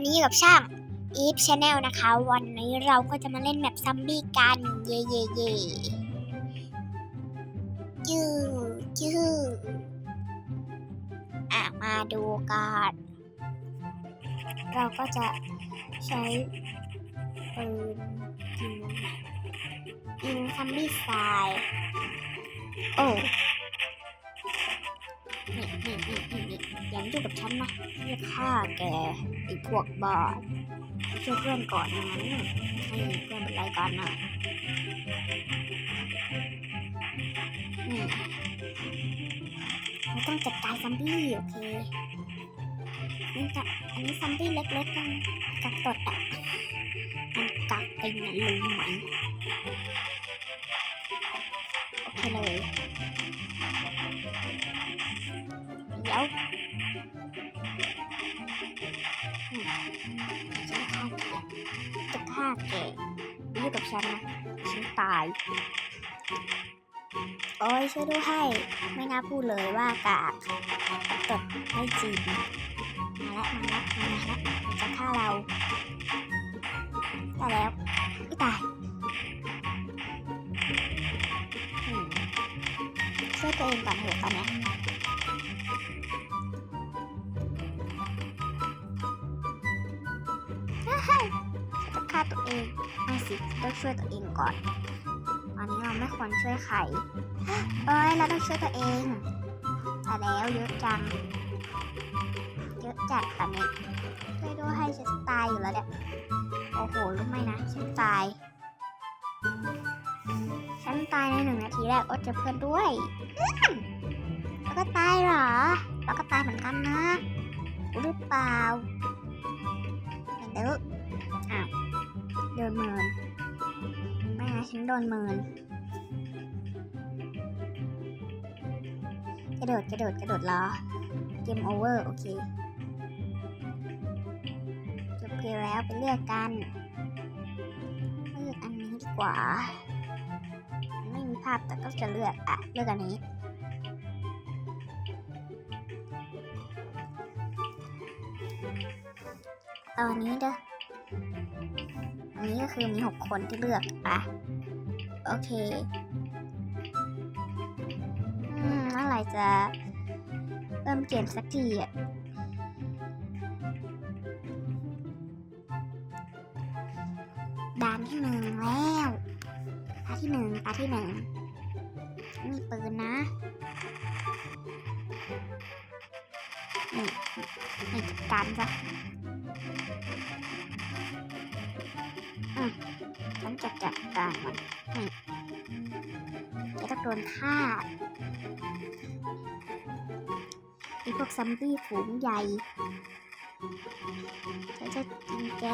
วันนี้กับช่าง Eve Channel นะคะ วันนี้เราก็จะมาเล่นแมปซัมบี้กัน เย่เย่เย่ยื้อยื้ออะมาดูกันเราก็จะใช้ปืนยิงยิงซัมบี้ทรายโอ้ นี่นี่นี่นี่นี่อย่ามายุ่งกับฉันนะจะฆ่าแกไอ้พวกบอดช่วยเพื่อนก่อนนะงั้นให้เพื่อนเป็นไรก่อนนะนี่เราต้องจัดการซัมบี้โอเคนี่จะอันนี้ซัมบี้เล็กๆกันกักตดอะมันกักเป็นนะรู้ไหมโอเคเลย จะฆ่าแกอยู่กับฉันนะ ฉันตาย โอ้ยช่วยด้วยให้ ไม่น่าพูดเลยว่ากากตดไม่จริงมาแล้วมาแล้วมาแล้วมันจะฆ่าเราตายแล้วไม่ตายช่วยตัวเองก่อนเถอะตอนนี้ ช่วยตัวเองก่อนตอนนี้เราไม่ควรช่วยใครเอ้ยเราต้องช่วยตัวเองแต่แล้วเยอะจังเยอะจัดตอนนี้ช่วยด้วยให้ฉันตายอยู่แล้วเนี่ยโอ้โหรู้ไหมนะฉันตายฉันตายในหนึ่งนาทีแรกโอ๊ตจะเพื่อนด้วยอื้อแล้วก็ตายเหรอแล้วก็ตายเหมือนกันนะรู้หรือเปล่าไม่รู้โดนเมินไม่น ฉันโดนเมิน กระโดดกระโดดกระโดดรอเกมโอเวอร์ โอเค จบเกมแล้วไปเลือกกันเลือกอันนี้ดีกว่า ไม่มีภาพแต่ก็จะเลือกอะเลือกอันนี้ตอนนี้เด้ออันนี้ก็คือมีหกคนที่เลือกอะ โอเคอืมเมื่อไหร่จะเริ่มเกมสักทีอะด่านที่หนึ่งแล้วตาที่หนึ่งตาที่หนึ่งมีปืนนะนี่นี่การซะ จะจัดการมันนี่จะต้องโดนฆ่าไอพวกซัมบี้ฝูงใหญ่ฉันจะกินแก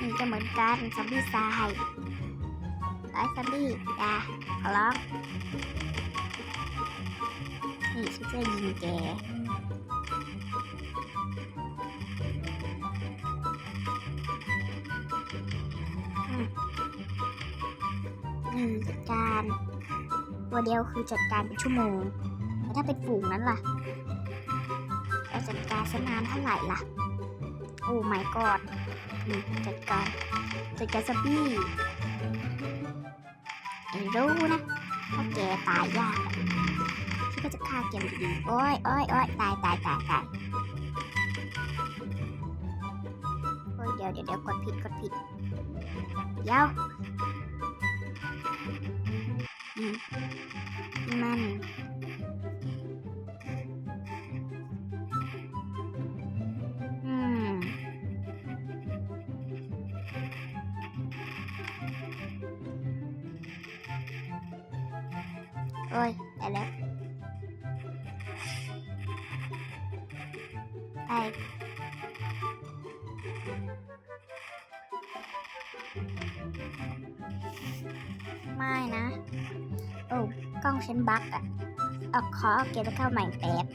นี่จะเหมือนกันซัมบี้ทรายไอ้ซัมบี้อย่าขอร้องนี่ฉันจะยิงแก ตัวเดียวคือจัดการเป็นชั่วโมง แล้วถ้าเป็นฝูงนั้นล่ะเราจัดการสนานเท่าไหร่ล่ะ โอ้ไม่กอดนี่จัดการ จัดการซับบี้ไอ้รู้นะว่าแกตายยากอะที่ก็จะฆ่าแกอยู่ดีโอ้ยโอ้ยโอ้ยตายตายตายตายโอ้ยเดี๋ยวเดี๋ยวเดี๋ยวกดผิดกดผิดเดี๋ยว อืมมันอื องฉันบั๊กอะเอาขอเก็บเข้าใหม่แป๊บ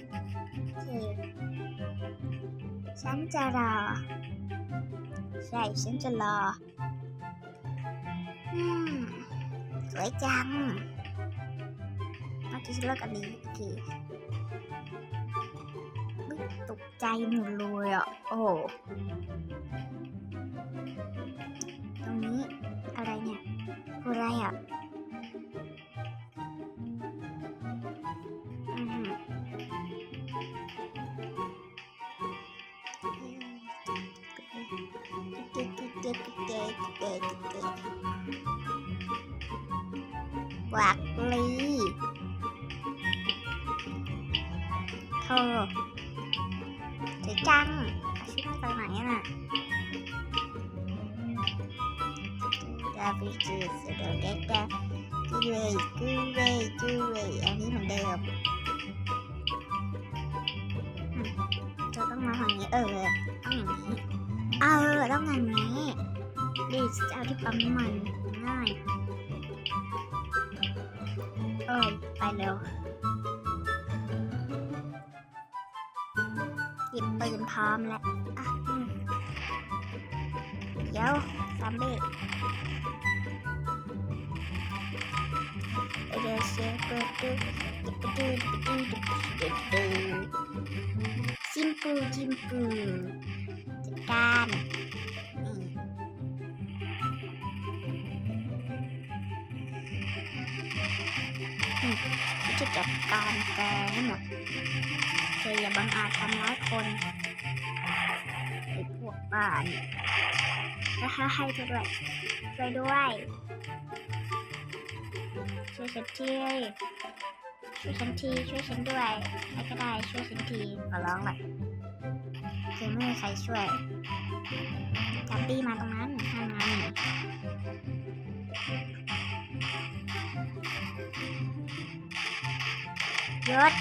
โอเคฉันจะรอ ใช่ ฉันจะรอ อืม สวยจังเมื่อกี้ฉันเลือกอันนี้โอเคใจหมดเลยอะ โอ้ตรงนี้อะไรเนี่ยคืออะไรอะ วักลีเธอสวยจังเอาชุดมาจากไหนอะน่ะดาบิจูสโดเดกากูเรย ปั๊มน้ำมันง่ายเอ้ยไปเร็วหยิบปืนพร้อมแล้วอะเดี๋ยวซอมบี้เดี๋ยวเชฟเปิดดูดูดูดูดูดูดูจิมปูจิมปูจัดการ การแกให้หมดเธออย่าบังอาจทำร้ายคนไอ้พวกบ้านี่แล้วให้ให้เธอด้วยช่วยด้วยช่วยฉันทีช่วยฉันทีช่วยฉันด้วยใครก็ได้ช่วยฉันทีขอร้องเลยคือไม่มีใครช่วยจับปี้มาตรงนั้นทำไง ยศ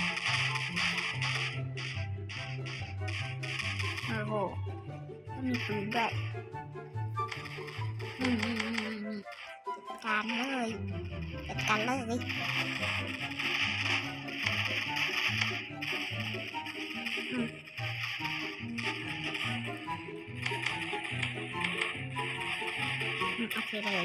โอ้โหก็มีปืนด้วยนี่นี่นี่นี่นี่จัดการเลยจัดการเลยอืมอืมโอเคเลย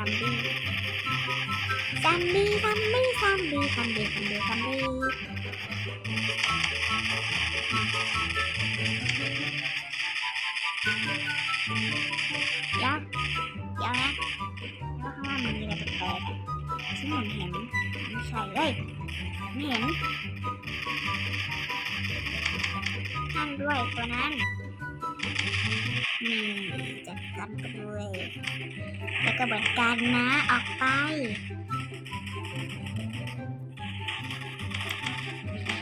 แซังไม่บ้าแล้วก็ตายไอ้ซัมบี้ซัมบี้ซัมบี้ซัมบี้ซัมบี้ซัมบี้ซัมบี้เดี๋ยวเดี๋ยวนะว่าข้างล่างมันมีอะไรแปลกๆอะซึ่งเหมือนเห็นไม่ใช่เอ้ยไม่เห็นนั่นด้วยตัวนั้น นี่จัดการกันด้วยแล้วก็เหมือนกันนะออกไป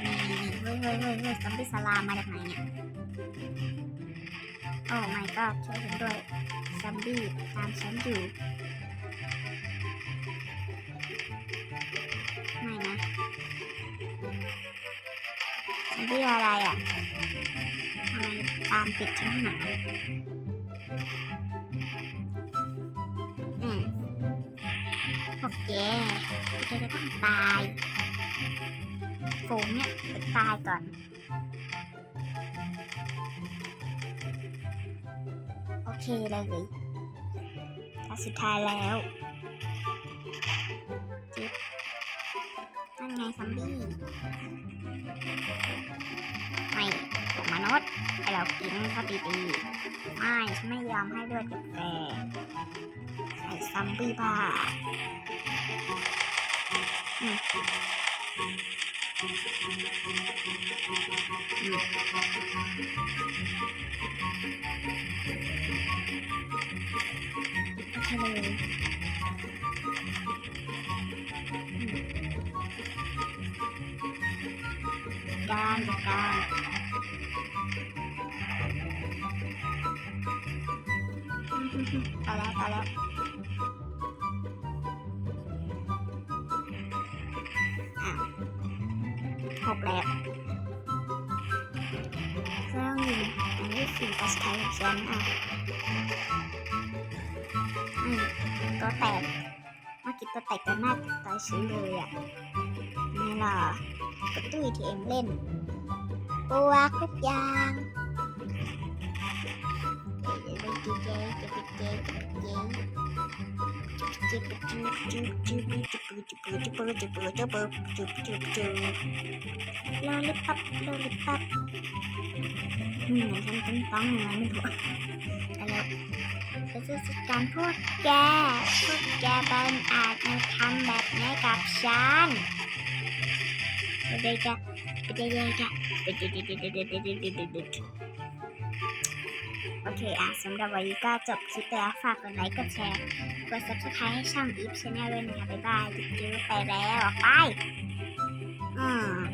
นี่เฮ้ยเฮ้ยเฮ้ยเฮ้ยซอมบี้สลามมาจากไหนเนี่ยโอ้ my god ช่วยฉันด้วยซอมบี้ตามฉันอยู่ไม่นะซอมบี้อะไรอะ ตามติดฉันหนาอืมโอเคโอเคจะต้องตายฝูงเนี่ยจะตายก่อน โอเคเลยตาสุดท้ายแล้วจิ๊บนั่นไงซัมบี้ กินเขาดีๆไม่ฉันไม่ยอมให้เลือดกับแกไอ้ซัมบี้บ้าอืมอืมเลยอืมการการ อ้าวหกแล้วเครื่องยิงอันนี้คือปัสไทยของฉันอะอืมตัวแตกเมื่อกี้ตัวแตกตัวหน้าตายชื้อเลยอะนี่ล่ะกระตุ้ยที่เอ็มเล่นปวกทุกอย่างเจ๊เจ๊เจ๊เจ๊เจ๊เจ๊เจ๊จุ๊บจุ๊บจุ๊บจุ๊บจุ๊บ จุบจุบจุบจุบจุบจุบจุบจุบจุบลอลิปปับลอลิปปับอืมฉันต้องต้องยังไงไม่รู้อะไรฉันจะจัดการพวกแก พวกแกบังอาจมาทำแบบนี้กับฉันเด็กๆเด็กๆเด็กๆ โอเคอะสำหรับวันนี้ก็จบคลิปแล้วฝากกดไลค์กดแชร์กด subscribe ให้ช่องอีฟชาแนลด้วยนะคะบ๊ายบายจิ๊บไปแล้วออกไปอืม